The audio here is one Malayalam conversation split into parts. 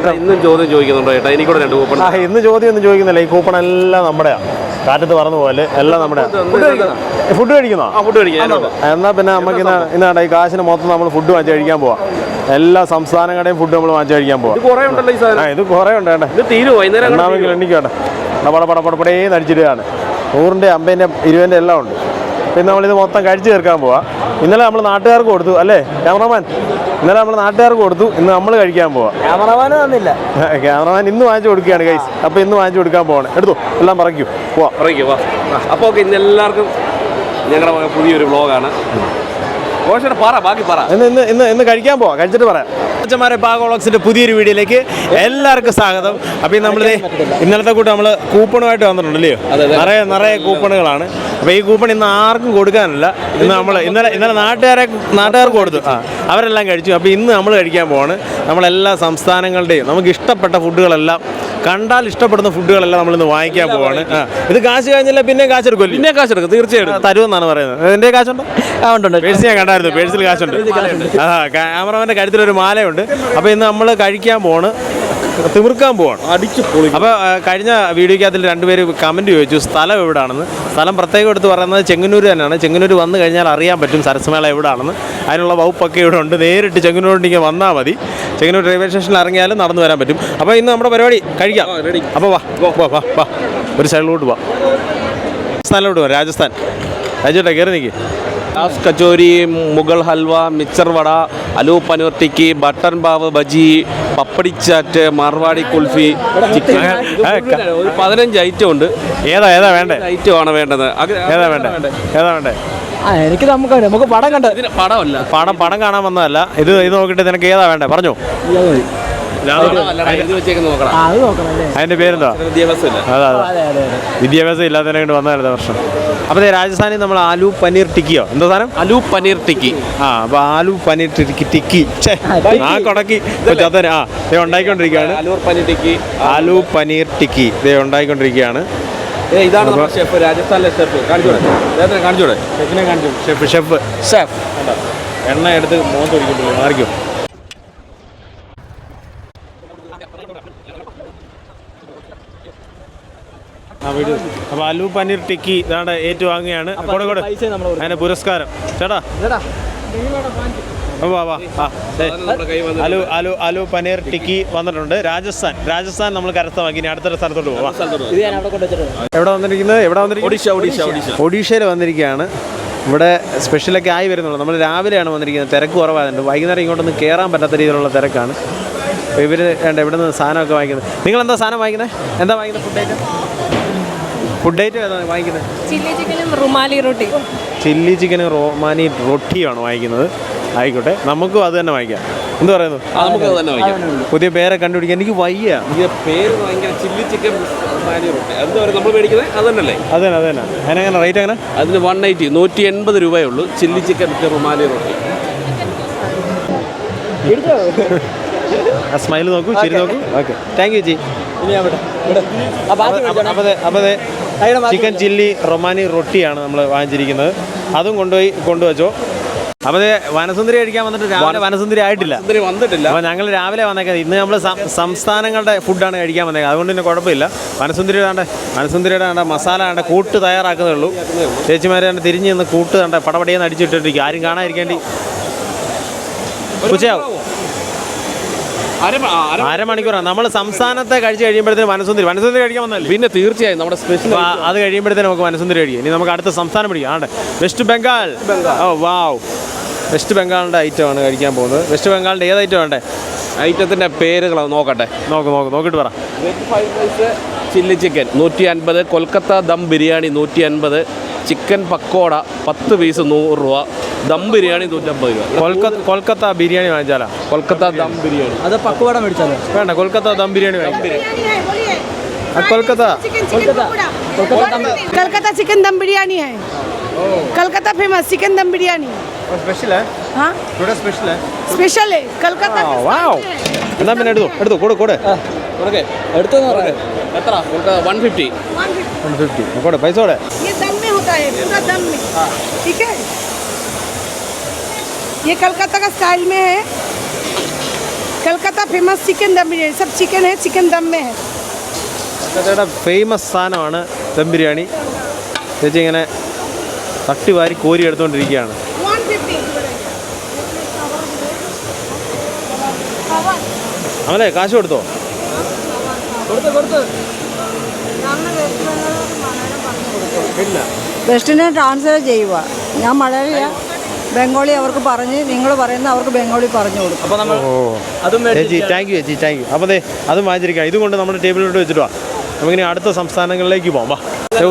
ചേട്ടാ ഇന്നും ചോദ്യം ചോദിക്കുന്നുണ്ടോ ചേട്ടാ? എനിക്കൂടെ രണ്ട് കൂപ്പൺ ഇന്ന് ചോദ്യം ഒന്നും ചോദിക്കുന്നില്ല. ഈ കൂപ്പൺ എല്ലാം നമ്മുടെയാണ് കാറ്റത്ത് പറന്നു പോലെ എല്ലാം നമ്മുടെ ഫുഡ് കഴിക്കുന്നോ ഫുഡ്. എന്നാൽ പിന്നെ നമുക്ക് ഇന്ന് ഈ കാശിന് മൊത്തം നമ്മൾ ഫുഡ് വാങ്ങിച്ച് കഴിക്കാൻ പോവാം. എല്ലാ സംസ്ഥാനങ്ങളുടെയും ഫുഡ് നമ്മൾ വാങ്ങിച്ച് കഴിക്കാൻ പോവാം. ഇത് കുറേ ഉണ്ട് കേട്ടെ. ഇത് തീരും വൈകുന്നേരം അങ്ങോട്ട് എണ്ണാമെങ്കിൽ എണ്ണിക്കോട്ടെ പട പട പടപടേ നടിച്ചിടുകയാണ് നൂറിന്റെ അമ്പതിന്റെ ഇരുപതിന്റെ എല്ലാം ഉണ്ട്. പിന്നെ നമ്മളിത് മൊത്തം കഴിച്ചു തീർക്കാൻ പോവാം. ഇന്നലെ നമ്മൾ നാട്ടുകാർക്ക് കൊടുത്തു അല്ലേ? ക്യാമറമാൻ ഇന്നലെ നമ്മൾ നാട്ടുകാർക്ക് കൊടുത്തു ഇന്ന് നമ്മൾ കഴിക്കാൻ പോവാം. ക്യാമറമാൻ തന്നില്ല. ക്യാമറമാൻ ഇന്ന് വാങ്ങിച്ചു കൊടുക്കുകയാണ് ഗൈസ് അപ്പോൾ ഇന്ന് വാങ്ങിച്ചു കൊടുക്കാൻ പോവാണ്. എടുത്തു? എല്ലാം പറയ്ക്കൂ. പോവാം. പറയ്ക്കൂ വാ. അപ്പോൾ ഓക്കെ ഇന്ന് എല്ലാവർക്കും ഞങ്ങളുടെ പുതിയൊരു വ്ളോഗാണ് കോശയുടെ പറ ബാക്കി പറ. ഇന്ന് ഇന്ന് ഇന്ന് ഇന്ന് കഴിക്കാൻ പോവാം. കഴിച്ചിട്ട് പറയാം. അച്ഛന്മാരെ ബാഗോളോക്സിന്റെ പുതിയൊരു വീഡിയോയിലേക്ക് എല്ലാവർക്കും സ്വാഗതം. അപ്പോൾ ഈ നമ്മൾ ഇന്നലത്തെ കൂട്ട് നമ്മൾ കൂപ്പണുമായിട്ട് അതെ. നിറയെ നിറയെ കൂപ്പണുകളാണ്. അപ്പോൾ ഈ കൂപ്പൺ ഇന്ന് ആർക്കും കൊടുക്കാനല്ല. ഇന്ന് നമ്മൾ ഇന്നലെ ഇന്നലെ നാട്ടുകാരെ നാട്ടുകാർക്ക് കൊടുത്തു. ആ അവരെല്ലാം കഴിച്ചു. അപ്പോൾ ഇന്ന് നമ്മൾ കഴിക്കാൻ പോവാണ്. നമ്മളെല്ലാ സംസ്ഥാനങ്ങളുടെയും നമുക്ക് ഇഷ്ടപ്പെട്ട ഫുഡുകളെല്ലാം കണ്ടാൽ ഇഷ്ടപ്പെടുന്ന ഫുഡുകളെല്ലാം നമ്മൾ ഇന്ന് വാങ്ങിക്കാൻ പോവാണ്. ഇത് കാശ് കഴിഞ്ഞില്ല പിന്നെ കാശ് എടുക്കും പിന്നെ കാശ് എടുക്കും തീർച്ചയായിട്ടും തരുമെന്നാണ് പറയുന്നത്. എന്റെ കാശുണ്ടോ? ആ ഉണ്ട് ഞാൻ കണ്ടായിരുന്നു പേഴ്സിൽ കാശുണ്ട്. ആ ക്യാമറമാന്റെ കഴുത്തിലൊരു മാലയുണ്ട്. അപ്പോൾ ഇന്ന് നമ്മൾ കഴിക്കാൻ പോണ്. തിമിർക്കാൻ പോവാണ്. അടിച്ചു പൊളി അപ്പോൾ കഴിഞ്ഞ വീഡിയോയ്ക്കകത്തിൽ രണ്ടുപേര് കമന്റ് ചോദിച്ചു സ്ഥലം എവിടെയാണെന്ന് സ്ഥലം പ്രത്യേകം എടുത്ത് പറയുന്നത് ചെങ്ങന്നൂർ തന്നെയാണ്. ചെങ്ങന്നൂർ വന്നു കഴിഞ്ഞാൽ അറിയാൻ പറ്റും സരസ്മേള എവിടെയാണെന്ന് അതിനുള്ള വകുപ്പൊക്കെ ഇവിടെ ഉണ്ട്. നേരിട്ട് ചെങ്ങന്നൂരിലേക്ക് വന്നാൽ മതി. ചെങ്ങന്നൂർ റെയിൽവേ സ്റ്റേഷനിൽ ഇറങ്ങിയാലും നടന്നു വരാൻ പറ്റും. അപ്പോൾ ഇന്ന് നമ്മുടെ പരിപാടി കഴിക്കാം. അപ്പോൾ വാ വാ. വാ വാ ഒരു സൈഡിലോട്ട് വാ. ഇവിടെ പോവാം രാജസ്ഥാൻ. രാജേട്ടാ കയറി നിൽക്കി ഗ്ലാസ് കച്ചോരി മുഗൾ ഹൽവ മിച്ചർ വട അലൂ പനീർ ബട്ടർ ബാവ് പാവ് ബജി പപ്പടിച്ചാറ്റ് മാർവാടി കുൽഫി ചിക്കൻ ഒരു പതിനഞ്ച് ഐറ്റം ഉണ്ട്. ഏതാ ഏതാ വേണ്ടേ? ഐറ്റം ആണ് വേണ്ടത്. ഏതാ വേണ്ടേ? ഏതാ വേണ്ടേ? ആ എനിക്ക് നമുക്ക് നമുക്ക് പടം കണ്ട ഇതിന് പടമല്ല. പടം പടം കാണാൻ വന്നതല്ല. ഇത് ഇത് നോക്കിയിട്ട് നിനക്ക് ഏതാ വേണ്ടേ? പറഞ്ഞോ. അതിന്റെ പേരെന്താ വിദ്യാഭ്യാസം ഇല്ലാത്തതിനെ കൊണ്ട് വന്നതല്ല വർഷം അപ്പോൾ രാജസ്ഥാനിൽ നമ്മൾ ആലു പനീർ ടിക്കിയോ? എന്താ സാധനം? അലു പനീർ ടിക്കി. ആ അപ്പോൾ ആലു പനീർ ടിക്കി ടിക്കി. ആ കൊടക്കി. ചത്തന ആ ദേ ഉണ്ടായിക്കൊണ്ടിരിക്കുകയാണ്. അലൂർ പനീർ ടിക്കി ആലു പനീർ ടിക്കി ദേ ഉണ്ടാക്കിക്കൊണ്ടിരിക്കുകയാണ് ഇതാണ് ഷെഫ് രാജസ്ഥാനിലെ ഷെഫ്. കാണിച്ചോടെ? കാണിച്ചോടെ? ഷെഫിനെ കാണിച്ചു. ഷെഫ്. ഷെഫ്. ഷെഫ്. എണ്ണ എടുത്ത് മോന്ത് ഒഴിക്കുമ്പോൾ മാറിക്കും ആ വീഡിയോ അപ്പോൾ അലു പനീർ ടിക്കി ഇതാണ് ഏറ്റുവാങ്ങുകയാണ്. കൂടെ കൂടെ. പൈസ നമ്മൾ അതിന്റെ പുരസ്കാരം. ചേട്ടാ. വാ വാ. ആ അലു അലു അലു പനീർ ടിക്കി വന്നിട്ടുണ്ട്. രാജസ്ഥാൻ. രാജസ്ഥാൻ നമ്മൾ കരസ്ഥമാക്കി. ഇനി അടുത്തൊരു സ്ഥലത്തോട്ട് പോവാം. ഇത് ഞാൻ അവിടെ കൊണ്ടുവച്ചിട്ടുണ്ട് എവിടെ വന്നിരിക്കുന്നത്? എവിടെ വന്നിരിക്കുന്നത്? ഒഡീഷ ഒഡീഷ ഒഡീഷ. ഒഡീഷയിൽ വന്നിരിക്കുകയാണ്. ഇവിടെ സ്പെഷ്യലൊക്കെ ആയി വരുന്നുള്ളൂ. നമ്മൾ രാവിലെയാണ് വന്നിരിക്കുന്നത്. തിരക്ക് കുറവായതുകൊണ്ട് വൈകുന്നേരം ഇങ്ങോട്ടൊന്നും കയറാൻ പറ്റാത്ത രീതിയിലുള്ള തിരക്കാണ്. ഇവർ വേണ്ട ഇവിടെ നിന്ന് സാധനമൊക്കെ വാങ്ങിക്കുന്നത്. നിങ്ങൾ എന്താ സാധനം വാങ്ങിക്കുന്നത് എന്താ വാങ്ങിക്കുന്നത് ഫുഡ് ഐറ്റം ഫുഡ് ഐറ്റം ഏതാണ് വാങ്ങിക്കുന്നത്? ചില്ലി ചിക്കനും റുമാലി റൊട്ടി. ചില്ലി ചിക്കനും റോമാനി റൊട്ടിയാണ് വാങ്ങിക്കുന്നത്. ആയിക്കോട്ടെ നമുക്കും അത് തന്നെ വാങ്ങിക്കാം. എന്ത് പറയുന്നു? നമുക്ക് തന്നെ വയ്ക്കാം പുതിയ പേരെ കണ്ടുപിടിക്കാൻ എനിക്ക് വയ്യ. പേര് ഭയങ്കര ചില്ലി ചിക്കൻ റൊട്ടി. എന്താ പറയുക നമ്മൾ മേടിക്കുന്നത് അത് തന്നെയല്ലേ? അത് തന്നെ അത് തന്നെ. അതിനെങ്ങനെ റേറ്റ് എങ്ങനെ? അതിന് വൺ എയ്റ്റി നൂറ്റി എൺപത് രൂപയേ ഉള്ളൂ ചില്ലി ചിക്കൻ റുമാലി റൊട്ടി. ആ സ്മൈൽ നോക്കൂ ചിരി നോക്കൂ. Okay thank you ji. ബാക്കി ചിക്കൻ ചില്ലി റൊമാനി റൊട്ടിയാണ് നമ്മൾ വാങ്ങിച്ചിരിക്കുന്നത്. അതും കൊണ്ടുപോയി കൊണ്ടുവച്ചോ. അപ്പത് വനസുന്ദരി കഴിക്കാൻ വന്നിട്ട് രാവിലെ വനസുന്ദരി ആയിട്ടില്ല. വന്നിട്ടില്ല. അപ്പൊ ഞങ്ങൾ രാവിലെ വന്നേക്കുന്നത് ഇന്ന് നമ്മൾ സംസ്ഥാനങ്ങളുടെ ഫുഡാണ് കഴിക്കാൻ വന്നേക്കുന്നത്. അതുകൊണ്ട് തന്നെ കുഴപ്പമില്ല. വനസുന്ദരിയുടെ ആണ്ട് വനസുന്ദരിയുടെ ആണ്ട് മസാല ആണ്ട് കൂട്ട് തയ്യാറാക്കുന്നേ ഉള്ളൂ. ചേച്ചിമാരെ ആണ്ട് തിരിഞ്ഞ് നിന്ന് കൂട്ട് കണ്ട പടപടിയെന്ന് അടിച്ചിട്ടിരിക്കും ആരും കാണാതിരിക്കേണ്ടി. ഉച്ചയാവും. അരമണിക്കൂറാണ് നമ്മൾ സംസ്ഥാനത്തെ കഴിച്ച് കഴിയുമ്പോഴത്തേന് വനസുന്ദരി. വനസുന്ദരി കഴിക്കാൻ വന്നല്ലേ പിന്നെ തീർച്ചയായും നമ്മുടെ സ്പെഷ്യൽ അത് കഴിയുമ്പോഴത്തേന് നമുക്ക് വനസുന്ദരി കഴിയും ഇനി നമുക്ക് അടുത്ത സംസ്ഥാനം പിടിക്കാം. ആണ് west Bengal. Oh wow. West ബംഗാളിന്റെ ഐറ്റമാണ് കഴിക്കാൻ പോകുന്നത്. വെസ്റ്റ് ബംഗാളിന്റെ ഏത് ഐറ്റം വേണ്ടേ ഐറ്റത്തിന്റെ പേരുകൾ നോക്കട്ടെ. നോക്ക് നോക്ക് നോക്കിയിട്ട് പറ. Veg fried rice chilli chicken നൂറ്റി അൻപത് കൊൽക്കത്ത ദം ബിരിയാണി നൂറ്റി അൻപത് ചിക്കൻ പക്കോട പത്ത് പീസ് നൂറ് രൂപ ദം ബിരിയാണി നൂറ്റമ്പത് രൂപ കൊൽക്കത്ത കൊൽക്കത്ത ബിരിയാണി വാങ്ങിച്ചാലാ കൊൽക്കത്ത ദം ബിരിയാണി അത് പക്കുവട മേടിച്ചാലോ വേണ്ട കൊൽക്കത്ത ദം ബിരിയാണി വാങ്ങിക്കാം ആ, Kolkata chicken chicken pakora Calcutta chicken dum biryani है कलकत्ता फेमस चिकन दम बिरयानी സ്പെഷ്യലേ हाँ ഇവിടെ സ്പെഷ്യലേ स्पेशल है कलकत्ता ആ का വാവ് special है। എന്നാ പിന്നെ എടുത്തു എടുത്തു കൂടെ കൂടെ കൊടുക്കേ എടുത്തെന്ന് പറയാം എത്ര വൺ ഫിഫ്റ്റി 150 വൺ ഫിഫ്റ്റി കൂടെ പൈസ കൂടെ ये दम में होता है पूरा दम में ठीक है ये कलकत्ता का स्टाइल में है कलकत्ता फेमस चिकन दम बिरयानी सब चिकन है चिकन दम में है കൊൽക്കത്തയുടെ ഫേമസ് സാധനമാണ് ദം ബിരിയാണി ചേച്ചി ഇങ്ങനെ തട്ടി വാരി കോരി എടുത്തുകൊണ്ടിരിക്കുകയാണ് 150 അവനെ കാശ് കൊടുത്തോ വെസ്റ്റിനെ ട്രാൻസ്ലേറ്റ് ചെയ്യുക. ഞാൻ മലയാളിയ. ബംഗാളി അവർക്ക് പറഞ്ഞ് നിങ്ങൾ പറയുന്ന അവർക്ക് ബംഗാളി പറഞ്ഞു കൊടുക്കും. അപ്പോൾ നമ്മൾ ഓ അതും ചേച്ചി താങ്ക് യു ചേച്ചി താങ്ക് യു അപ്പോൾ ദേ അതും വാങ്ങിച്ചിരിക്കുക ഇതുകൊണ്ട് നമ്മുടെ ടേബിളിലോട്ട് വെച്ചിട്ട് വാ. നമുക്കിനി അടുത്ത സംസ്ഥാനങ്ങളിലേക്ക് പോകാം വാ.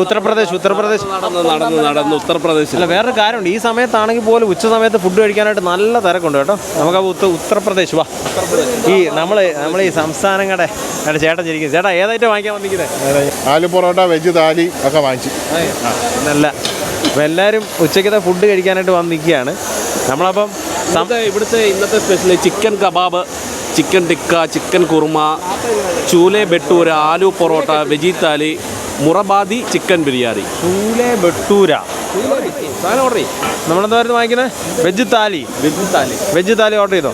ഉത്തർപ്രദേശ് ഉത്തർപ്രദേശ്. നടന്ന് നടന്ന് നടന്ന്. ഉത്തർപ്രദേശിൽ അല്ല വേറൊരു കാര്യമുണ്ട്. ഈ സമയത്താണെങ്കിൽ പോലും ഉച്ച സമയത്ത് ഫുഡ് കഴിക്കാനായിട്ട് നല്ല തിരക്കുണ്ട് കേട്ടോ. നമുക്ക് ഉത്ത ഉത്തർപ്രദേശ് വാ. ഈ നമ്മൾ നമ്മൾ ഈ സംസ്ഥാനങ്ങളുടെ അവിടെ ചേട്ടൻ ചിരിക്കും ചേട്ടാ ഏതായിട്ട് വാങ്ങിക്കാൻ വന്നിരിക്കുന്നത് ആലു പൊറോട്ട വെജ് താലി ഒക്കെ വാങ്ങിച്ചു. നല്ല അപ്പം എല്ലാവരും ഉച്ചയ്ക്കത്തെ ഫുഡ് കഴിക്കാനായിട്ട് വന്ന് നിൽക്കുകയാണ് നമ്മളപ്പം ഇവിടുത്തെ ഇന്നത്തെ special chicken kebab chicken tikka chicken kurma chole ബെട്ടൂര aloo parotta veg thali Moradabadi chicken biryani. Chole bhatura. സാധനം ഓർഡർ ചെയ്യും. നമ്മളെന്തായിരുന്നു വാങ്ങിക്കുന്നത് വെജ് താലി. വെജ് താലി. വെജ് താലി ഓർഡർ ചെയ്തോ?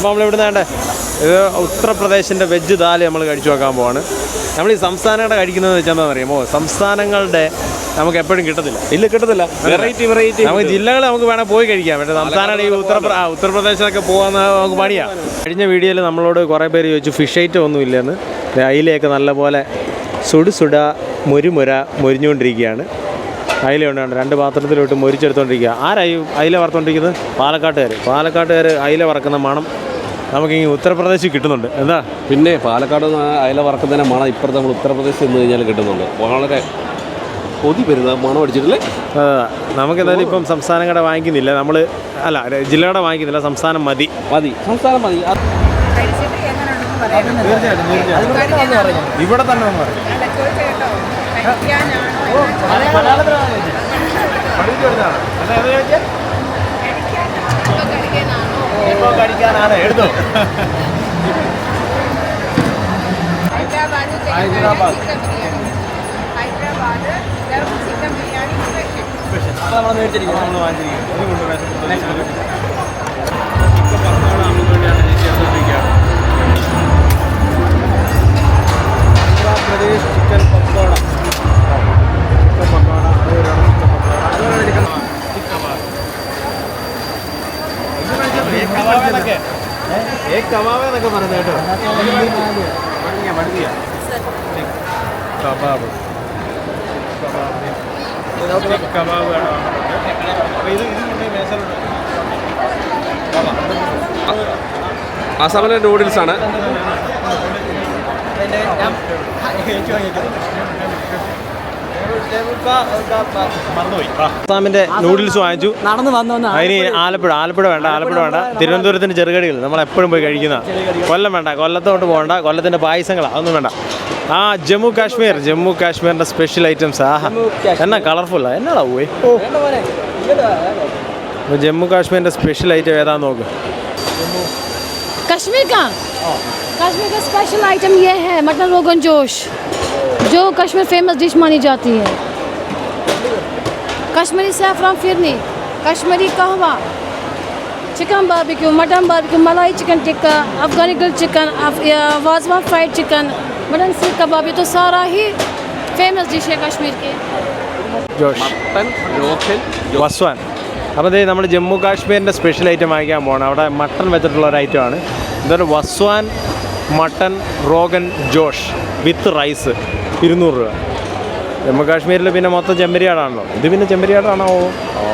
അപ്പോൾ നമ്മൾ എവിടെ വേണ്ടേ ഇത് ഉത്തർപ്രദേശിന്റെ വെജ് താലി നമ്മൾ കഴിച്ചു നോക്കാൻ പോവാണ്. നമ്മൾ ഈ സംസ്ഥാനങ്ങളുടെ കഴിക്കുന്നത് വെച്ചാൽ എന്താ അറിയാമോ സംസ്ഥാനങ്ങളുടെ നമുക്ക് എപ്പോഴും കിട്ടത്തില്ല. ഇല്ല കിട്ടത്തില്ല. വെറൈറ്റി വെറൈറ്റി നമുക്ക് ജില്ലകൾ നമുക്ക് വേണേൽ പോയി കഴിക്കാം. പക്ഷേ സംസ്ഥാനങ്ങളുടെ ഈ ഉത്തർപ്ര ഉത്തർപ്രദേശിലൊക്കെ പോകാൻ നമുക്ക് പണിയാണ് കഴിഞ്ഞ വീഡിയോയിൽ നമ്മളോട് കുറേ പേര് ചോദിച്ചു ഫിഷ് ഐറ്റം ഒന്നും ഇല്ലെന്ന്. അതിലെയൊക്കെ അയിലയൊക്കെ നല്ലപോലെ സുടു സുട മുരുമുര മുരിഞ്ഞുകൊണ്ടിരിക്കുകയാണ്. അയില ഉണ്ടാണ് രണ്ട് പാത്രത്തിലോട്ട് മൊരിച്ചെടുത്തോണ്ടിരിക്കുക. ആരായി അയില വറുത്തോണ്ടിരിക്കുന്നത്? പാലക്കാട്ടുകാർ പാലക്കാട്ടുകാർ അയില വറക്കുന്ന മണം നമുക്ക് ഈ ഉത്തർപ്രദേശിൽ കിട്ടുന്നുണ്ട്. എന്താ? പിന്നെ പാലക്കാട് നിന്ന് അയല വറക്കുന്നതിന് മണം ഇപ്പുറത്ത് നമ്മൾ ഉത്തർപ്രദേശിൽ നിന്ന് കഴിഞ്ഞാൽ കിട്ടുന്നുണ്ട്. വളരെ കൊതി വരുന്ന മണം അടിച്ചിട്ടില്ലേ? നമുക്ക് നമുക്കെന്തായാലും ഇപ്പം സംസ്ഥാനങ്ങളുടെ വാങ്ങിക്കുന്നില്ല. നമ്മൾ അല്ല ജില്ലയുടെ വാങ്ങിക്കുന്നില്ല. സംസ്ഥാനം മതി. മതി. സംസ്ഥാനം മതി. ഇവിടെ തന്നെ നമ്മൾ കടിക്കാനാണ് എടുത്തു. ഹൈദരാബാദ് ഹൈദരാബാദ്. ചിക്കൻ ബിരിയാണി സ്പെഷ്യൽ നമ്മൾ മേടിച്ചിരിക്കും നമ്മൾ വാങ്ങിച്ചിരിക്കും ഒരു കൊണ്ട് Andhra Pradesh chicken pakoda. Chicken kebab. Kebab. Kebab kebab വേണം അപ്പോൾ കൊണ്ട് മേശയിലുണ്ട് അതുകൊണ്ട് നൂഡിൽസ് വാങ്ങിച്ചു. നടന്നു വന്നു അതിന് ആലപ്പുഴ. ആലപ്പുഴ വേണ്ട ആലപ്പുഴ വേണ്ട. തിരുവനന്തപുരത്തിന്റെ ചെറുകടികൾ നമ്മൾ എപ്പോഴും പോയി കഴിക്കുന്ന. കൊല്ലം വേണ്ട കൊല്ലത്തോട്ട് പോകണ്ട കൊല്ലത്തിന്റെ പായസങ്ങളാ ഒന്നും വേണ്ട. ആ ജമ്മു കാശ്മീർ ജമ്മു കാശ്മീരിന്റെ സ്പെഷ്യൽ ഐറ്റംസ് ആഹാ. എന്നാ കളർഫുള്ളാ എന്നാടാ പോയി ജമ്മു കാശ്മീരിന്റെ സ്പെഷ്യൽ ഐറ്റം ഏതാന്ന് നോക്ക്. കാശ്മീർ कश्मीर का स्पेशल आइटम ये है मटन रोगन जोश जो कश्मीर फेमस डिश मानी जाती है Kashmiri saffron phirni Kashmiri kahwa chicken barbecue mutton barbecue malai chicken tikka Afghani grill chicken of- या wazwan fried chicken mutton seekh कबाब ये तो सारा ही फेमस डिश है कश्मीर की ജോഷ് മട്ടൻ രോഖൻ വസ്വാൻ അപ്പോൾ ദേ നമ്മൾ ജമ്മു കാശ്മീരിൻ്റെ സ്പെഷ്യൽ ഐറ്റം വാങ്ങിക്കാൻ പോകണം അവിടെ മട്ടൺ വെച്ചിട്ടുള്ള ഒരു ഐറ്റമാണ് ഇതൊരു വസ്വാൻ mutton rogan josh with rice ഇരുന്നൂറ് രൂപ ജമ്മു കാശ്മീരിൽ പിന്നെ മൊത്തം ചെമ്പരിയാടാണല്ലോ ഇത് പിന്നെ ചെമ്പരിയാടാണോ ഓ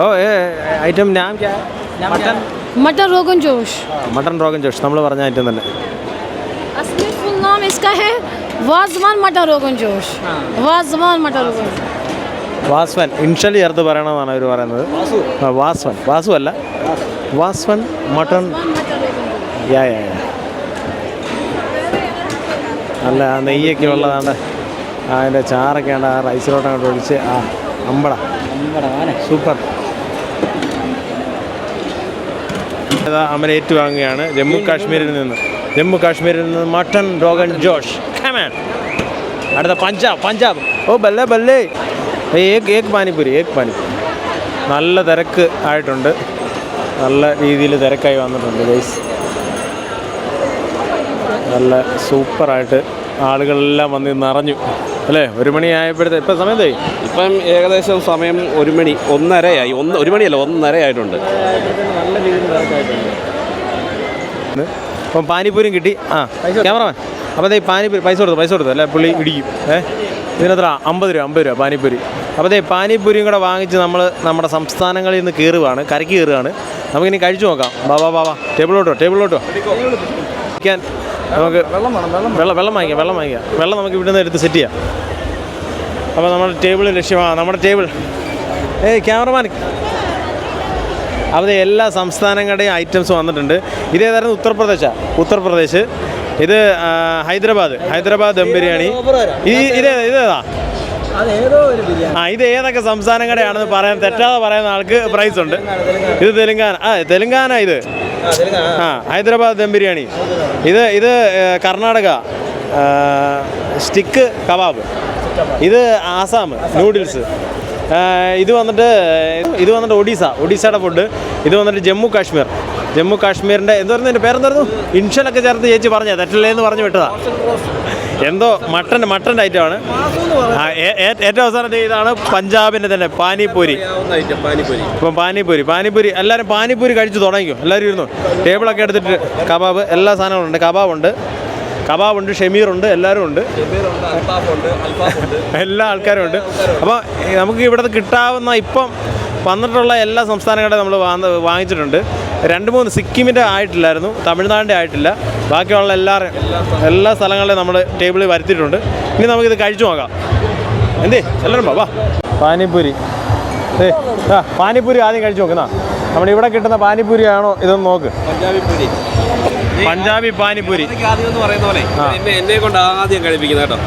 ഓ ഏ ഐറ്റം ഞാൻ mutton mutton rogan josh mutton Rogan Josh നമ്മൾ പറഞ്ഞ ഐറ്റം തന്നെ असली फुल नाम इसका है wazwan mutton rogan josh wazwan mutton rogan josh വാസ്വൻ initial ചേർത്ത് പറയണമെന്നാണ് അവർ പറയുന്നത് ആ, വാസ്വൻ വാസു അല്ല വാസ്വൻ മട്ടൺ യാ യാ യാ നല്ല ആ നെയ്യൊക്കെ ഉള്ളതാണ്. ആ അതിന്റെ ചാറൊക്കെ ഉണ്ട്. ആ റൈസിലോട്ട് അങ്ങോട്ട് ഒഴിച്ച്. ആ അമ്പട. സൂപ്പർ ഇതാ വാങ്ങുകയാണ് ഏറ്റുവാങ്ങുകയാണ് ജമ്മു കാശ്മീരിൽ നിന്ന്. ജമ്മു കാശ്മീരിൽ നിന്ന് മട്ടൺ റോഗൻ ജോഷ്. ഖമാൻ അടുത്ത പഞ്ചാബ് പഞ്ചാബ്. ഓ ബല്ലേ ബല്ലേ. ഏക് ഏക് പാനിപ്പൂരി ഏക് പാനിപ്പൂരി. നല്ല തിരക്ക് ആയിട്ടുണ്ട്. നല്ല രീതിയിൽ തിരക്കായി വന്നിട്ടുണ്ട് ഗൈസ് നല്ല സൂപ്പറായിട്ട് ആളുകളെല്ലാം വന്ന് നിറഞ്ഞു. അല്ലേ? ഒരു മണി ആയപ്പോഴത്തെ ഇപ്പം സമയത്തായി ഇപ്പം ഏകദേശം സമയം ഒരു മണി ഒന്നരയായി. ഒന്ന് ഒരു മണിയല്ല ഒന്നര ആയിട്ടുണ്ട് നല്ല രീതിയിൽ തിരക്കായിട്ടുണ്ട് അപ്പം പാനിപ്പൂരിയും കിട്ടി. ആ ക്യാമറമാൻ. അപ്പം ദേ പാനിപ്പൂരി പൈസ കൊടുത്തു പൈസ കൊടുത്തു? അല്ലേ? പുള്ളി ഇടിക്കും. ഏ? ഇതിനെത്ര അമ്പത് രൂപ അമ്പത് രൂപ പാനിപ്പൂരി. അപ്പോൾ ദേ പാനിപ്പൂരിയും കൂടെ വാങ്ങിച്ച് നമ്മൾ നമ്മുടെ സംസ്ഥാനങ്ങളിൽ നിന്ന് കയറുകയാണ് കരയ്ക്ക് കയറുകയാണ് നമുക്കിനി കഴിച്ചു നോക്കാം. ബാബാ ബാബാ ടേബിളോട്ടോ ടേബിളോട്ടോ കഴിക്കാൻ നമുക്ക് വെള്ളം വേണം വെള്ളം വെള്ളം വെള്ളം വാങ്ങിക്കാം വെള്ളം വാങ്ങിക്കാം. വെള്ളം നമുക്ക് ഇവിടുന്ന് എടുത്ത് സെറ്റ് ചെയ്യാം. അപ്പോൾ നമ്മുടെ ടേബിൾ ലക്ഷ്യമാണ് നമ്മുടെ ടേബിൾ. ഏയ് ക്യാമറമാൻ. അവിടെ എല്ലാ സംസ്ഥാനങ്ങളുടെയും ഐറ്റംസ് വന്നിട്ടുണ്ട്. ഇതേതായിരുന്നു ഉത്തർപ്രദേശാണ് ഉത്തർപ്രദേശ്. ഇത് ഹൈദരാബാദ്. ഹൈദരാബാദ് ദം ബിരിയാണി. ഈ ഇതേതാ ഇതേതാ ആ ഇത് ഏതൊക്കെ സംസ്ഥാനം കടയാണെന്ന് പറയാൻ തെറ്റാതെ പറയുന്ന ആൾക്ക് പ്രൈസ് ഉണ്ട്. ഇത് തെലുങ്കാന ആ തെലുങ്കാന ഇത്. ആ ഹൈദരാബാദ് ദം ബിരിയാണി. ഇത് ഇത് കർണാടക സ്റ്റിക്ക് കബാബ് ഇത് ആസാം നൂഡിൽസ് ഇത് വന്നിട്ട് ഇത് വന്നിട്ട് ഒഡീസ ഒഡീസയുടെ ഫുഡ് ഇത് വന്നിട്ട് ജമ്മു കാശ്മീർ. ജമ്മു കാശ്മീരിന്റെ എന്തായിരുന്നു എന്റെ പേരെന്തായിരുന്നു? ഇൻഷലൊക്കെ ചേർത്ത് ചേച്ചി പറഞ്ഞത് തെറ്റല്ലേ എന്ന് പറഞ്ഞു വിട്ടതാ. എന്തോ മട്ടൻ മട്ടൻ ഐറ്റമാണ് ഏറ്റവും അവസാനത്തെ ഇതാണ് പഞ്ചാബിന്റെ തന്നെ പാനിപ്പൂരി ഇപ്പം പാനിപ്പൂരി പാനിപ്പൂരി എല്ലാവരും പാനിപ്പൂരി കഴിച്ചു തുടങ്ങിക്കും. എല്ലാവരും ഇരുന്നു. ടേബിളൊക്കെ എടുത്തിട്ട് കബാബ് എല്ലാ സാധനങ്ങളും ഉണ്ട്. കബാബ് ഉണ്ട് ഷെമീർ ഉണ്ട്. എല്ലാവരും ഉണ്ട് എല്ലാ ആൾക്കാരും ഉണ്ട്. അപ്പോൾ നമുക്ക് ഇവിടെ കിട്ടാവുന്ന ഇപ്പം വന്നിട്ടുള്ള എല്ലാ സംസ്ഥാനങ്ങളുടെയും നമ്മൾ വാങ്ങിച്ചിട്ടുണ്ട്. രണ്ട് മൂന്ന് സിക്കിമിന്റെ ആയിട്ടില്ലായിരുന്നു തമിഴ്നാടിന്റെ ആയിട്ടില്ല. ബാക്കിയുള്ള എല്ലാ എല്ലാ സ്ഥലങ്ങളിലും നമ്മൾ ടേബിളിൽ വരുത്തിയിട്ടുണ്ട്. ഇനി നമുക്കിത് കഴിച്ചു നോക്കാം. എന്തേ? എല്ലാവരും വാ, പാനിപ്പൂരി. ഏ ആ പാനിപ്പൂരി ആദ്യം കഴിച്ചു നോക്കുന്ന നമ്മുടെ ഇവിടെ കിട്ടുന്ന പാനിപ്പൂരി ആണോ ഇതൊന്ന് നോക്ക്. പഞ്ചാബി പൂരി പഞ്ചാബി പാനിപ്പൂരി. ആദ്യം എന്ന് പറയുന്ന പോലെ എന്നെ എന്നെ കൊണ്ട് ആദ്യം കഴിപ്പിക്കുന്നത് കേട്ടോ.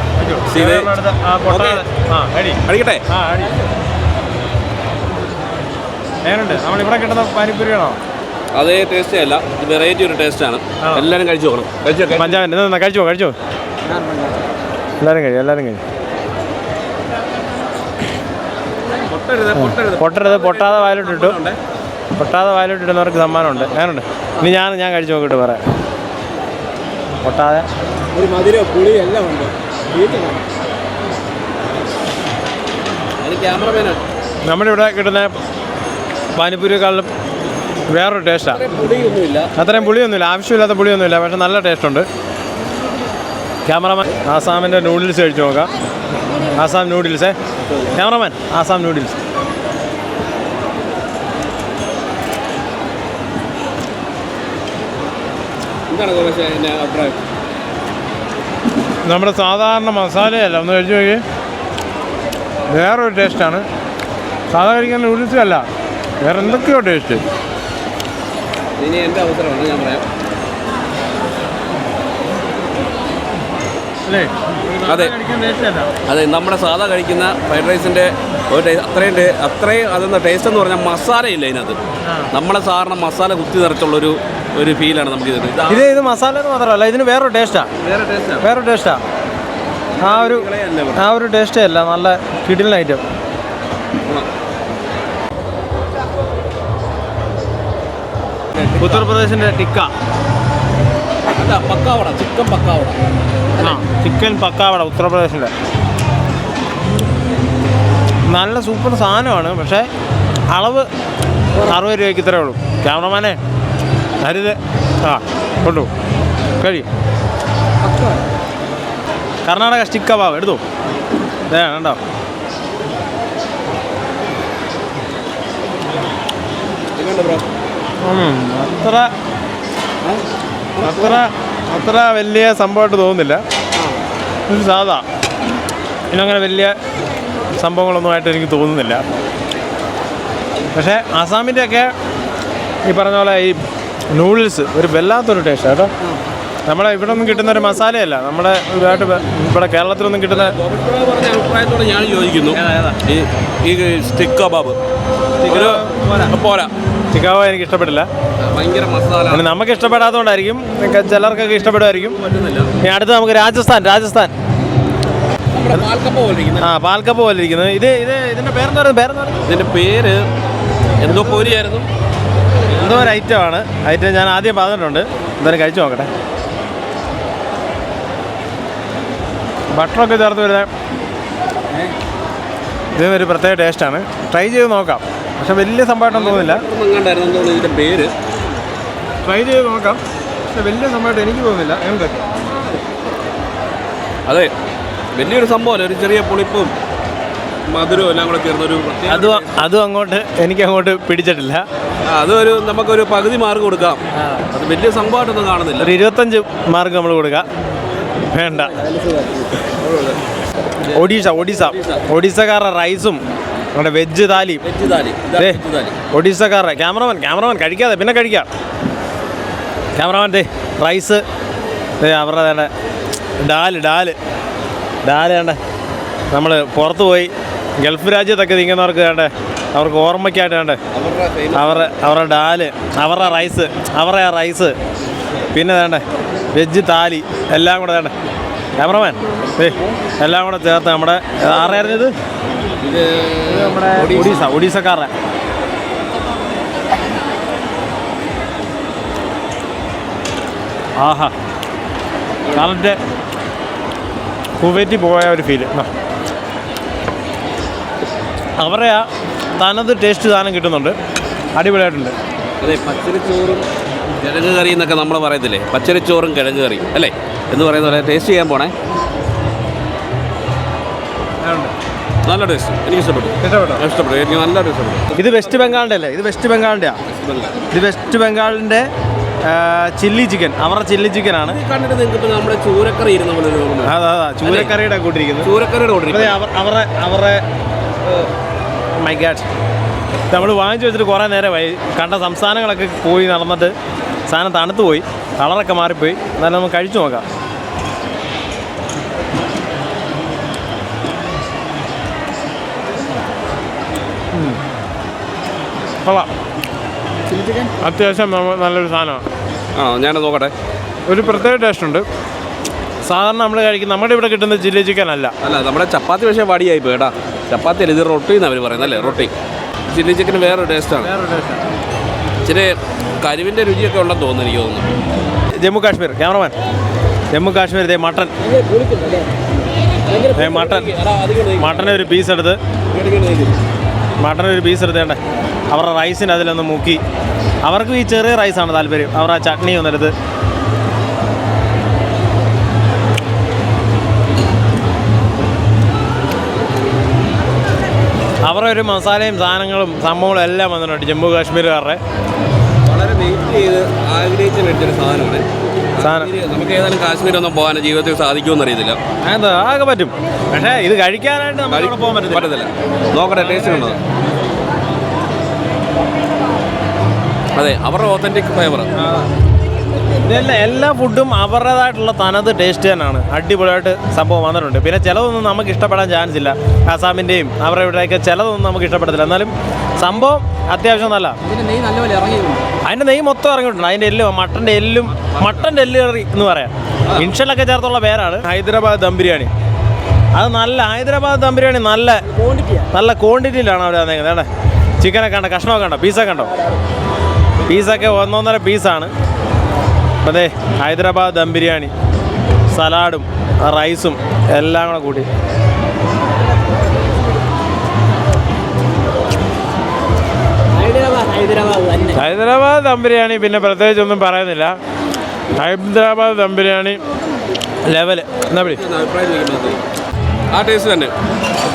ഇത് ആ, പൊട്ടാതെ. ആ, കഴിക്കട്ടെ? ആ, അടി. എങ്ങനുണ്ട്? നമ്മൾ ഇവിടെ കിട്ടുന്ന പാനിപ്പൂരി ആണോ? അതേ ടേസ്റ്റ് അല്ല ഇത് വെറൈറ്റി ഒരു ടേസ്റ്റാണ് എല്ലാവരും കഴിച്ചു നോക്കണം. കഴിച്ചു പഞ്ചാബിന്റെ കഴിച്ചോ കഴിച്ചോ? എല്ലാവരും കഴിയും എല്ലാവരും കഴിയും? പൊട്ടരുത് പൊട്ടാതെ വായിലോട്ടിട്ടു. പൊട്ടാതെ വായിലോട്ടിടുന്നവർക്ക് സമ്മാനമുണ്ട്. ഞാനുണ്ട്. ഇനി ഞാൻ ഞാൻ കഴിച്ചു നോക്കിയിട്ട് പറയാം. പൊട്ടാതെ. ഒരു മധുര പുളി എല്ലാം ഉണ്ട്. നമ്മുടെ ഇവിടെ കിട്ടുന്ന പാനിപ്പൂരിയെക്കാളും വേറൊരു ടേസ്റ്റാണ് അത്രയും പുളിയൊന്നുമില്ല ആവശ്യമില്ലാത്ത പുളിയൊന്നുമില്ല പക്ഷെ നല്ല ടേസ്റ്റ് ഉണ്ട് ക്യാമറമാൻ ആസാമിന്റെ നൂഡിൽസ് കഴിച്ചു നോക്കാം. ആസാം നൂഡിൽസേ ക്യാമറമാൻ ആസാം നൂഡിൽസ്. നമ്മുടെ സാധാരണ മസാലയല്ല ഒന്ന് കഴിച്ചു നോക്കി വേറൊരു ടേസ്റ്റാണ്. സാധാരണ കഴിക്കുന്ന നൂഡിൽസ് അല്ല വേറെ എന്തൊക്കെയോ ടേസ്റ്റ്. ഇനി എന്റെ അവസരമാണ് ഞാൻ പറയാം. അതെ. അതെ നമ്മുടെ സാധാ കഴിക്കുന്ന ഫ്രൈഡ് റൈസിന്റെ ഒരു ടേ- അത്രയും അത്രയും അതെന്ന ടേസ്റ്റ് എന്ന് പറഞ്ഞാൽ മസാലയില്ല അതിനകത്ത് നമ്മളെ സാറിന് മസാല കുത്തി നിറച്ചുള്ളൊരു ഒരു ഫീലാണ് നമുക്ക് ഇത്. ഇത് ഇത് മസാല എന്ന് മാത്രമല്ല ഇതിന് വേറൊരു ടേസ്റ്റാണ് വേറെ ടേസ്റ്റാണ് വേറൊരു ടേസ്റ്റാ ആ. ഒരു ആ ഒരു ടേസ്റ്റേ അല്ല നല്ല കിടിലൻ ഐറ്റം ഉത്തർപ്രദേശിന്റെ ടിക്ക. അല്ല പക്കാവട ചിക്കൻ പക്കാവട. ആ ചിക്കൻ പക്കാവട ഉത്തർപ്രദേശിന്റെ. നല്ല സൂപ്പർ സാധനമാണ് പക്ഷേ അളവ് അറുപത് രൂപയ്ക്ക് ഇത്രേ ഉള്ളൂ. ക്യാമറമാനെ അരുത് ആ കൊണ്ടു. കഴിയും കർണാടക സ്റ്റിക്ക് കബാബ് എടുത്തു. വേണ്ടോ ബ്രോ. അത്ര അത്ര അത്ര വലിയ സംഭവമായിട്ട് തോന്നുന്നില്ല. ഒരു സാധാ. ഇതിനങ്ങനെ വലിയ സംഭവങ്ങളൊന്നുമായിട്ട് എനിക്ക് തോന്നുന്നില്ല. പക്ഷേ ആസാമിന്റെയൊക്കെ ഈ പറഞ്ഞ പോലെ ഈ നൂഡിൽസ് ഒരു വല്ലാത്തൊരു ടേസ്റ്റ് കേട്ടോ. നമ്മുടെ ഇവിടെ ഒന്നും കിട്ടുന്ന ഒരു മസാലയല്ല. നമ്മുടെ ഇതായിട്ട് ഇവിടെ കേരളത്തിലൊന്നും കിട്ടുന്ന അഭിപ്രായത്തോട് ഞാൻ യോജിക്കുന്നു. ഈ ഈ സ്റ്റിക്ക് കബാബ് ഒരു പോരാ. ചിക്കാവോ എനിക്ക് ഇഷ്ടപ്പെട്ടില്ല. ഭയങ്കര മസാല. നമുക്ക് ഇഷ്ടപ്പെടാത്തതുകൊണ്ടായിരിക്കും. ചിലർക്കൊക്കെ ഇഷ്ടപ്പെടുമായിരിക്കും. ഇനി അടുത്ത് നമുക്ക് രാജസ്ഥാൻ രാജസ്ഥാൻ. ആ പാൽക്കപ്പ പോലെ ഇരിക്കുന്നത്. ഇത് ഇത് ഇതിന്റെ പേരെന്താ പേരെന്താ ഇതിന്റെ പേര് എന്തോ പോരിയായിരുന്നു എന്തോ ഒരു ഐറ്റമാണ് ഐറ്റം ഞാൻ ആദ്യം പറഞ്ഞിട്ടുണ്ട്. എന്തായാലും കഴിച്ചു നോക്കട്ടെ. ബട്ടറൊക്കെ ചേർത്ത് വരുന്ന ഇതിനൊരു പ്രത്യേക ടേസ്റ്റാണ് ട്രൈ ചെയ്ത് നോക്കാം. പക്ഷെ വലിയ സംഭവമായിട്ടൊന്നും തോന്നില്ല പേര്. ട്രൈ ചെയ്ത് നോക്കാം. പക്ഷെ വലിയ സംഭവമായിട്ട് എനിക്ക് തോന്നുന്നില്ല. എന്തൊക്കെ അതെ വലിയൊരു സംഭവമല്ല? ഒരു ചെറിയ പുളിപ്പും മധുരവും എല്ലാം കൂടെ ചേർന്ന ഒരു അത് അതും അങ്ങോട്ട് എനിക്ക് അങ്ങോട്ട് പിടിച്ചിട്ടില്ല. അതൊരു നമുക്കൊരു പകുതി മാർക്ക് കൊടുക്കാം. അത് വലിയ സംഭവമായിട്ടൊന്നും കാണുന്നില്ല. ഒരു ഇരുപത്തഞ്ച് മാർക്ക് നമ്മൾ കൊടുക്കാം. വേണ്ട. ഒഡീഷ ഒഡീസ ഒഡീസക്കാരുടെ റൈസും നമ്മുടെ വെജ് താലി. വെജ് താലി. ഒഡീസക്കാരുടെ ക്യാമറമാൻ ക്യാമറമാൻ കഴിക്കാതെ പിന്നെ കഴിക്കാം. ക്യാമറമാൻ ദേ റൈസ്. അവരുടെ വേണ്ട ഡാൽ ഡാൽ. ഡാൽ വേണ്ട നമ്മൾ പുറത്ത് പോയി ഗൾഫ് രാജ്യത്തൊക്കെ നിൽക്കുന്നവർക്ക് വേണ്ടേ അവർക്ക് ഓർമ്മയ്ക്കായിട്ട് വേണ്ടേ അവരുടെ അവരുടെ ഡാൽ അവരുടെ റൈസ് അവരുടെ ആ റൈസ്. പിന്നെ വേണ്ടേ വെജ് താലി എല്ലാം കൂടെ വേണ്ടേ ക്യാമറമാൻ ഏ എല്ലാം കൂടെ ചേർത്ത് നമ്മുടെ ആരായിരുന്നു ഇത്? ഇത് നമ്മുടെ ഒഡീസ ഒഡീസക്കാരുടെ. ആഹാ. കറക്റ്റ് കുവൈറ്റിൽ പോയ ഒരു ഫീൽ അവരെ ആ തനത് ടേസ്റ്റ് സാധനം കിട്ടുന്നുണ്ട്. അടിപൊളിയായിട്ടുണ്ട്. അതെ പച്ചരിച്ചോറും കിഴങ്ങ് കറി എന്നൊക്കെ നമ്മൾ പറയത്തില്ലേ? പച്ചരിച്ചോറും കിഴങ്ങ് കറിയും അല്ലേ? എന്ന് പറയുന്ന പോലെ ടേസ്റ്റ് ചെയ്യാൻ പോണേ. നല്ല ടേസ്റ്റ് എനിക്ക് ഇഷ്ടപ്പെട്ടു? ഇഷ്ടപ്പെട്ടോ ഇഷ്ടപ്പെട്ടു. എനിക്ക് നല്ല ഇഷ്ടപ്പെട്ടു ഇത് വെസ്റ്റ് ബംഗാളിന്റെ അല്ലേ? ഇത് വെസ്റ്റ് ബംഗാളിന്റെയാ ഇത് വെസ്റ്റ് ബംഗാളിന്റെ ചില്ലി ചിക്കൻ അവരുടെ ചില്ലി ചിക്കൻ ആണ്. കണ്ടിട്ട് നിങ്ങൾക്ക് ഇപ്പൊ നമ്മുടെ ചൂരക്കറി അതാ അതാ ചൂരക്കറിയുടെ കൂട്ടിരിക്കുന്നത് ചൂരക്കറിയുടെ കൂട്ടിരിക്കുന്നത് അവരുടെ അവരുടെ അവരെ അവരെ മൈ ഗാഡ് നമ്മൾ വാങ്ങിച്ചു വെച്ചിട്ട് കുറേ നേരമായി കണ്ട സംസ്ഥാനങ്ങളൊക്കെ പോയി നടന്നിട്ട് സാധനം തണുത്ത് പോയി. കളറൊക്കെ മാറിപ്പോയി. എന്നാലും നമുക്ക് കഴിച്ചു നോക്കാം. കൊള്ളാം. അത്യാവശ്യം നല്ലൊരു സാധനമാണ് ആ ഞാനത് നോക്കട്ടെ. ഒരു പ്രത്യേക ടേസ്റ്റ് ഉണ്ട്. സാധാരണ നമ്മൾ കഴിക്കുന്ന നമ്മുടെ ഇവിടെ കിട്ടുന്ന ചില്ലി ചിക്കൻ അല്ല. അല്ല നമ്മുടെ ചപ്പാത്തി പക്ഷേ വടിയായി പോയി കേട്ടാ. ചപ്പാത്തി അല്ല ഇത് റൊട്ടി എന്ന് അവർ പറയുന്നത് അല്ലേ റൊട്ടി. ചില്ലി ചിക്കൻ വേറൊരു ടേസ്റ്റാണ് ഇച്ചിരി കരിവിന്റെ രുചിയൊക്കെ ഉണ്ടെന്ന് തോന്നുന്നു എനിക്ക് തോന്നുന്നു. ജമ്മു കാശ്മീർ ക്യാമറമാൻ. ജമ്മു കാശ്മീർ ഇതേ മട്ടൻ. Mutton mutton. മട്ടനെ ഒരു പീസ് എടുത്ത്. മട്ടൻ ഒരു പീസ് എടുത്തേണ്ടേ അവരുടെ റൈസിന് അതിലൊന്ന് മുക്കി. അവർക്കും ഈ ചെറിയ റൈസാണ് താല്പര്യം. അവരുടെ ആ ചട്നി ഒന്നെടുത്ത് അവരുടെ ഒരു മസാലയും സാധനങ്ങളും സംഭവങ്ങളും എല്ലാം വന്നിട്ടുണ്ട് ജമ്മു കാശ്മീരുകാരുടെ. വളരെ വെയിറ്റ് ചെയ്ത് ആഗ്രഹിച്ച് മേടിച്ചൊരു സാധനമാണ്. സാധനം. നമുക്ക് ഏതായാലും കാശ്മീർ ഒന്നും പോകാൻ ജീവിതത്തിൽ സാധിക്കുമെന്ന് അറിയത്തില്ല. അതെന്താ? ആകെ പറ്റും. പക്ഷേ ഇത് കഴിക്കാനായിട്ട് നമുക്ക് അവിടെ പോകാൻ പറ്റത്തില്ല. നോക്കട്ടെ ടേസ്റ്റ് ഉണ്ടോ? അതെ അവരുടെ ഓത്തന്റിക് ഫ്ലേവർ ഇതെല്ലാം എല്ലാ ഫുഡും അവരുടേതായിട്ടുള്ള തനത് ടേസ്റ്റ് തന്നെയാണ്. അടിപൊളിയായിട്ട് സംഭവം വന്നിട്ടുണ്ട്. പിന്നെ ചിലതൊന്നും നമുക്ക് ഇഷ്ടപ്പെടാൻ ചാൻസ് ഇല്ല. ആസാമിന്റെയും അവരുടെ ഇവിടെയൊക്കെ ചിലതൊന്നും നമുക്ക് ഇഷ്ടപ്പെടത്തില്ല. എന്നാലും സംഭവം അത്യാവശ്യം നല്ല. അതിന്റെ നെയ് മൊത്തം ഇറങ്ങിയിട്ടുണ്ട്. അതിന്റെ എല്ലും മട്ടന്റെ എല്ലും മട്ടന്റെ എല്ല് കറി എന്ന് പറയാം. ഇൻഷലൊക്കെ ചേർത്തുള്ള പേരാണ്. ഹൈദരാബാദ് ദം ബിരിയാണി. അത് നല്ല ഹൈദരാബാദ് ദം ബിരിയാണി നല്ല നല്ല ക്വാണ്ടിറ്റിയിലാണ് അവർ തന്നേക്കുന്നത്. ചിക്കനൊക്കെ കണ്ട? കഷ്ണമൊക്കെ കണ്ടോ? പീസൊക്കെ കണ്ടോ? പീസൊക്കെ ഒന്നൊന്നര പീസാണ്. അതെ ഹൈദരാബാദ് ദം ബിരിയാണി സലാഡും റൈസും എല്ലാം കൂടെ കൂട്ടി. ഹൈദരാബാദ് ദം ബിരിയാണി പിന്നെ പ്രത്യേകിച്ചൊന്നും പറയുന്നില്ല. ഹൈദരാബാദ് ദം ബിരിയാണി ലെവൽ എന്നാ പിടി ആ ടേസ്റ്റ് തന്നെ.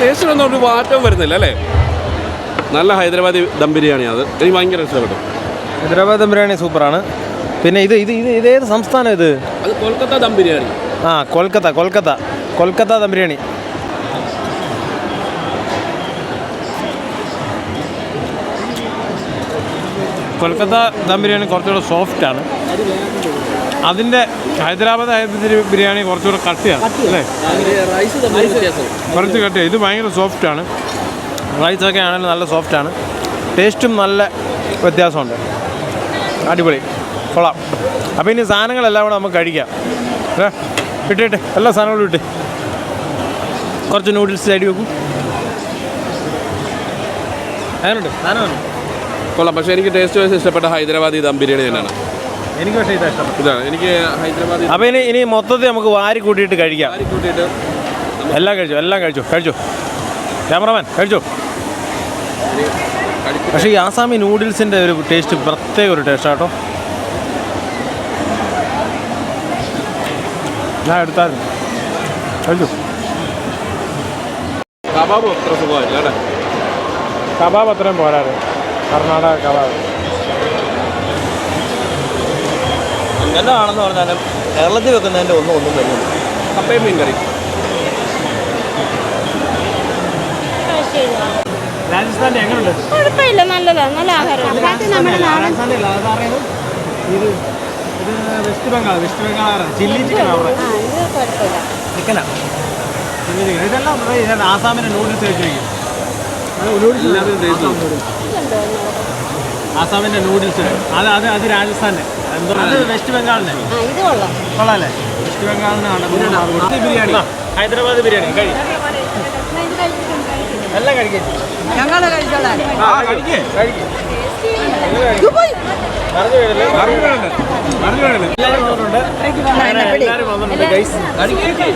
ടേസ്റ്റിനൊന്നും ഒരു മാറ്റം വരുന്നില്ല അല്ലേ? നല്ല ഹൈദരാബാദി ദം ബിരിയാണിയാണ് അത്. എനിക്ക് ഭയങ്കര ഇഷ്ടപ്പെട്ടു. ഹൈദരാബാദ് ദം ബിരിയാണി സൂപ്പറാണ്. പിന്നെ ഇത് ഇത് ഇത് ഇതേത് സംസ്ഥാനം ഇത്? അത് കൊൽക്കത്ത ദം ബിരിയാണി. ആ കൊൽക്കത്ത കൊൽക്കത്ത. കൊൽക്കത്ത ദം ബിരിയാണി. കൊൽക്കത്ത ദം ബിരിയാണി കുറച്ചുകൂടെ സോഫ്റ്റ് ആണ്. അതിന്റെ ഹൈദരാബാദ് ഹൈദരാബാദ് ബിരിയാണി കുറച്ചുകൂടെ കട്ടിയാണ് അല്ലേ? കുറച്ച് കട്ടിയാണ് ഇത് ഭയങ്കര സോഫ്റ്റാണ് റൈസൊക്കെ ആണെങ്കിലും നല്ല സോഫ്റ്റാണ് ടേസ്റ്റും നല്ല വ്യത്യാസമുണ്ട്. അടിപൊളി. കൊള്ളാം. അപ്പോൾ ഇനി സാധനങ്ങളെല്ലാം കൂടെ നമുക്ക് കഴിക്കാം. ഏ ഇട്ടിട്ട് എല്ലാ സാധനങ്ങളും ഇട്ട്. കുറച്ച് നൂഡിൽസ് അടി വെക്കും. അതിനുണ്ട് സാധനമാണ് കൊള്ളാം. പക്ഷേ എനിക്ക് ടേസ്റ്റ് വൈസ് ഇഷ്ടപ്പെട്ട ഹൈദരാബാദി ദം ബിരിയാണി തന്നെയാണ്. എനിക്ക് പക്ഷേ ഇതാ ഇഷ്ടപ്പെട്ടു ഇതാണ്. എനിക്ക് ഹൈദരാബാദി അപ്പോൾ ഇനി ഇനി മൊത്തത്തിൽ നമുക്ക് വാരി കൂട്ടിയിട്ട് കഴിക്കാം. വാരി കൂട്ടിയിട്ട് എല്ലാം കഴിച്ചു? എല്ലാം കഴിച്ചു? കഴിച്ചു? ക്യാമറമാൻ കഴിച്ച്? പക്ഷേ ഈ ആസാമി നൂഡിൽസിന്റെ ഒരു ടേസ്റ്റ് പ്രത്യേക ഒരു ടേസ്റ്റ് കേട്ടോ. ഞാൻ എടുത്തായിരുന്നു കഴിച്ചു? കബാബ് അത്ര സുഖമായില്ല കബാബ് അത്രയും പോരാറ് കർണാടക കബാബ്. എന്താണെന്ന് പറഞ്ഞാലും കേരളത്തിൽ വെക്കുന്നതിന്റെ ഒന്നും ഒന്നും തന്നെ കപ്പയും മീൻ കറി കുഴപ്പമില്ല നല്ലതാണ് നല്ല ആഹാരമാണ് നമ്മുടെ നാടൻ ഇത് ഇത് west Bengal west Bengal chilli chicken അവിടെ? ആ ഇത് കുഴപ്പമില്ല. ചിക്കനാ ചില്ലി ചിക്കൻ ഇതെല്ലാം ആസാമിന്റെ നൂഡിൽസ് കഴിച്ചിരിക്കും ആസാമിന്റെ നൂഡിൽസ് അത് അത് അത് രാജസ്ഥാന്റെ എന്തോ അത് വെസ്റ്റ് ബംഗാളിന്റെ ആ ഇത് കൊള്ളാം. കൊള്ളാല്ലേ വെസ്റ്റ് ബംഗാളിനാണ് ബിരിയാണി. ഹൈദരാബാദ് ബിരിയാണി. കഴിക്കും എല്ലാം കഴിക്കേ. ഞങ്ങൾ കഴിച്ചോളാം.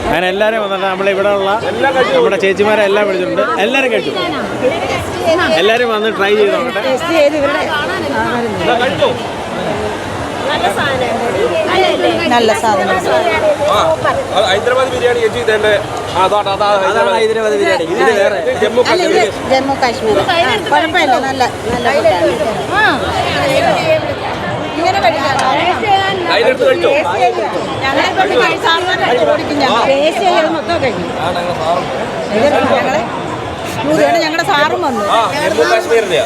അങ്ങനെ എല്ലാവരും വന്നിട്ട് നമ്മളെ ഇവിടെ നമ്മളിവിടെ ഉള്ള നമ്മുടെ ചേച്ചിമാരെ എല്ലാം വിളിച്ചിട്ടുണ്ട്. എല്ലാവരും കഴിച്ചു എല്ലാവരും വന്ന് ട്രൈ ചെയ്ത് നോക്കട്ടെ ടേസ്റ്റ് ചെയ്ത് ഇവരുടെ ഇതാ കഴിച്ചോ നല്ല സാധനം. ആ അത് ഹൈദരാബാദ് ബിരിയാണി ചേച്ചി ഇതേണ്ട. അതാണ് അതാ അതാണ് ഹൈദരാബാദ് ബിരിയാണി. ഇത് വേറെ. ഇത് ജമ്മു കാശ്മീർ ജമ്മു കാശ്മീർ കുഴപ്പമില്ല. നല്ല നല്ല ഇങ്ങനെ ഞങ്ങളുടെ സാറും വന്നു. ജമ്മു കാശ്മീരിന്റെയാ.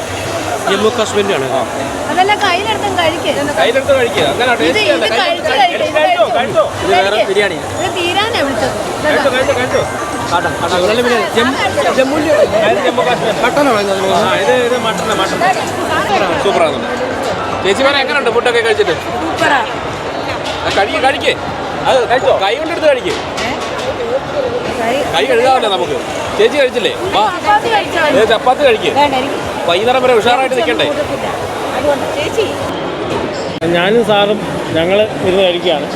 ജമ്മു കാശ്മീരിലാണ് ആണ് അതെല്ലാം കയ്യിലെടുത്തും കഴിക്കും. കയ്യിലെടുത്ത് കഴിക്കുക അങ്ങനെ ബിരിയാണി. തീരാനാ വിളിച്ചത്. സൂപ്പറാണ്. ചേച്ചിമാരെ എങ്ങനെയുണ്ട് ഫുഡൊക്കെ കഴിച്ചിട്ട്? കഴിക്കേ കഴിക്കേ. അത് കഴിച്ചോ? കൈ കൊണ്ടെടുത്ത് കഴിക്കേ. കൈ കഴുകാമല്ലോ നമുക്ക്. ചേച്ചി കഴിച്ചില്ലേ? ചപ്പാത്തി കഴിക്കേ. വൈകുന്നേരം വരെ ഉഷാറായിട്ട് നിൽക്കണ്ടേ? ഞാനും സാറും ഞങ്ങൾ ഇരുന്ന് കഴിക്കുകയാണ്.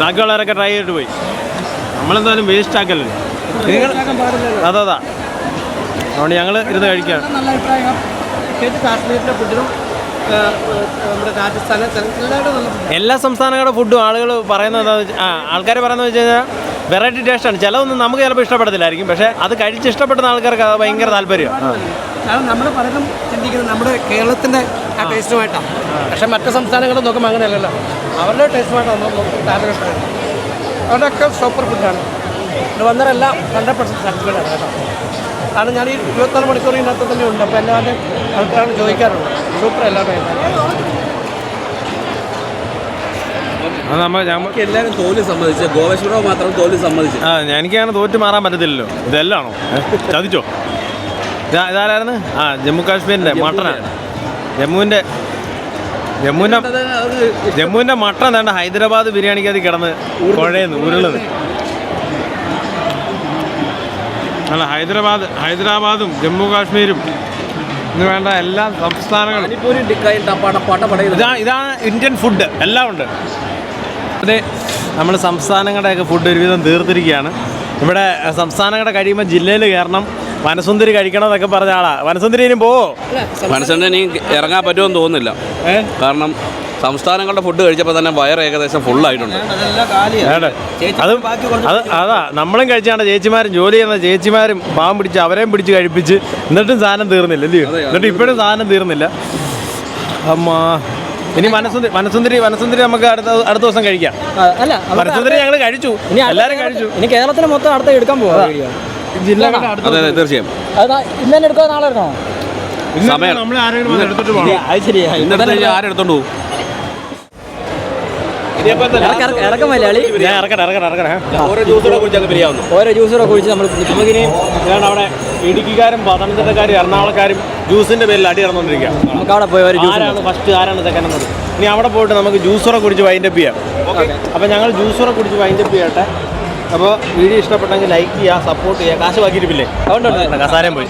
ബാക്കിയുള്ളവരൊക്കെ ട്രൈ ചെയ്തിട്ട് പോയി. നമ്മളെന്തായാലും വേസ്റ്റ് ആക്കല്ലേ? അതെ അതാ അതുകൊണ്ട് ഞങ്ങൾ ഇരുന്ന് കഴിക്കുകയാണ്. നല്ല അഭിപ്രായം. കാശ്മീരിന്റെ ഫുഡിനും എല്ലാ സംസ്ഥാനങ്ങളുടെ ഫുഡും ആളുകൾ പറയുന്നത് ആ ആൾക്കാർ പറയുന്നത് വെച്ച് കഴിഞ്ഞാൽ വെറൈറ്റി ടേസ്റ്റാണ് ചിലതൊന്നും നമുക്ക് ചിലപ്പോൾ ഇഷ്ടപ്പെടത്തില്ലായിരിക്കും. പക്ഷേ അത് കഴിച്ച് ഇഷ്ടപ്പെടുന്ന ആൾക്കാർക്ക് അത് ഭയങ്കര താല്പര്യമാണ്. കാരണം നമ്മൾ പലരും ചിന്തിക്കുന്നത് നമ്മുടെ കേരളത്തിന്റെ ആ ടേസ്റ്റുമായിട്ടാണ്. പക്ഷെ മറ്റു സംസ്ഥാനങ്ങൾ നോക്കുമ്പോൾ അങ്ങനെയല്ലല്ലോ. അവരുടെ ടേസ്റ്റുമായിട്ടാണ് താരതമ്യം അവരുടെയൊക്കെ സൂപ്പർ ഫുഡാണ് ഇവിടെ വന്നവരെല്ലാം ഹൺഡ്രഡ് പെർസെന്റ് സാറ്റിസ്ഫൈഡ് ആണ് കേട്ടോ. കാരണം ഞാൻ ഈ ഇരുപത്തിനാല് മണിക്കൂർ ഇതിനകത്ത് തന്നെ ഉണ്ട്. അപ്പോൾ എല്ലാവരും ആൾക്കാരാണ് ചോദിക്കാറുണ്ട്. സൂപ്പർ എല്ലാവരും അത് നമ്മൾ ഞമ്മ നമുക്ക് എല്ലാവരും തോൽവി സമ്മതിച്ച്. ഗോവേശ്വരവ് മാത്രം തോൽവി സമ്മതിച്ചു. ആ എനിക്കങ്ങനെ തോറ്റ് മാറാൻ പറ്റത്തില്ലല്ലോ. ഇതെല്ലാണോ? ചതിച്ചോ? ഇതാരായിരുന്നു? ആ ജമ്മു കാശ്മീരിന്റെ മട്ടനാണ് ജമ്മുവിന്റെ ജമ്മുവിന്റെ ജമ്മുവിന്റെ മട്ടൻ വേണ്ട ഹൈദരാബാദ് ബിരിയാണിക്കകത്ത് കിടന്ന് കുഴയുന്നു ഉരുളത് അല്ല ഹൈദരാബാദ് ഹൈദരാബാദും ജമ്മു കാശ്മീരും ഇന്ന് വേണ്ട എല്ലാ സംസ്ഥാനങ്ങളും. ഇതാണ് ഇന്ത്യൻ ഫുഡ്. എല്ലാം ഉണ്ട്. അതെ നമ്മുടെ സംസ്ഥാനങ്ങളുടെയൊക്കെ ഫുഡ് ഒരുവിധം തീർത്തിരിക്കുകയാണ്. ഇവിടെ സംസ്ഥാനങ്ങളുടെ കഴിയുമ്പോൾ ജില്ലയിൽ കയറണം. വനസുന്ദരി കഴിക്കണമെന്നൊക്കെ പറഞ്ഞ ആളാ. വനസുന്ദരി ഇനി പോവോ? മനസ്സുണ്ടെങ്കിൽ ഇനി ഇറങ്ങാൻ പറ്റുമെന്ന് തോന്നുന്നില്ല. കാരണം സംസ്ഥാനങ്ങളുടെ ഫുഡ് കഴിച്ചപ്പോൾ തന്നെ വയറ് ഏകദേശം ഫുള്ളായിട്ടുണ്ട്? അത് അത് അതാ നമ്മളും കഴിച്ചാണ് ചേച്ചിമാരും ജോലി ചെയ്യുന്ന ചേച്ചിമാരും പാവം പിടിച്ച് അവരെയും പിടിച്ച് കഴിപ്പിച്ച് എന്നിട്ടും സാധനം തീർന്നില്ല അല്ലയോ എന്നിട്ട് ഇപ്പോഴും സാധനം തീർന്നില്ല. അമ്മ. ഇനി മനസുന്ദരി മനസുന്ദരി മനസുന്ദരി നമുക്ക് അടുത്ത അടുത്ത ദിവസം കഴിക്കാം. അല്ല മനസുന്ദരി ഞങ്ങൾ കഴിച്ചു. എല്ലാവരും കഴിച്ചു. ഇനി കേരളത്തിന് മൊത്തം അടുത്ത എടുക്കാൻ പോവാ അതെ അതെ തീർച്ചയായും. അത് ഇന്ന് തന്നെ നാളെ എടുക്കണോ സമയം. അത് ശരിയാ. ഇന്നത്തെ ആരെടുത്തോണ്ട് പോകും ഇറക്കം മലയാളി. ഞാൻ ഇറക്കട്ടെ ഇറക്കട്ടെ ഇറക്കട്ടെ ഓരോ കുഴിച്ച് നമ്മൾ നമുക്കിനി ഇതാണ് അവിടെ ഇടുക്കിക്കാരും പത്തനംതിട്ടക്കാരും എറണാകുളക്കാരും ജ്യൂസിന്റെ പേരിൽ അടി ഇറന്നുകൊണ്ടിരിക്കുക നമുക്ക് അവിടെ പോയി ആരാണ് ഫസ്റ്റ് ആരാണ് സെക്കൻഡ് എന്നത്? ഇനി അവിടെ പോയിട്ട് നമുക്ക് ജ്യൂസറെ കുടിച്ച് വൈൻഡപ്പ് ചെയ്യാം. അപ്പോൾ ഞങ്ങൾ ജ്യൂസറെ കുടിച്ച് വൈൻഡപ്പ് ചെയ്യട്ടെ. അപ്പോൾ വീഡിയോ ഇഷ്ടപ്പെട്ടെങ്കിൽ ലൈക്ക് ചെയ്യുക സപ്പോർട്ട് ചെയ്യുക. കാശ് ബാക്കിയിരിപ്പില്ലേ? അതുകൊണ്ടുണ്ട് കസാരം പോയി.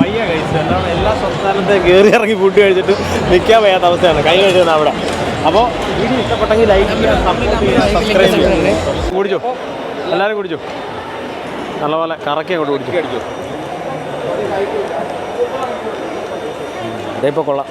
വയ്യ കൈസ് എല്ലാം എല്ലാ സംസ്ഥാനത്തെ കയറി ഇറങ്ങി ഫുഡ് കഴിച്ചിട്ട് നിൽക്കാൻ വയ്യാത്ത അവസ്ഥയാണ്. കൈ കഴിച്ചത് അവിടെ. അപ്പോൾ വീഡിയോ ഇഷ്ടപ്പെട്ടെങ്കിൽ ലൈക്ക് ചെയ്യുക സപ്പോർട്ട് ചെയ്യുക സബ്സ്ക്രൈബ് ചെയ്യുക. കുടിച്ചോ? എല്ലാവരും കുടിച്ചോ? നല്ലപോലെ കറക്കി അങ്ങോട്ട് കുടിച്ചു. ഇപ്പോൾ കൊള്ളാം.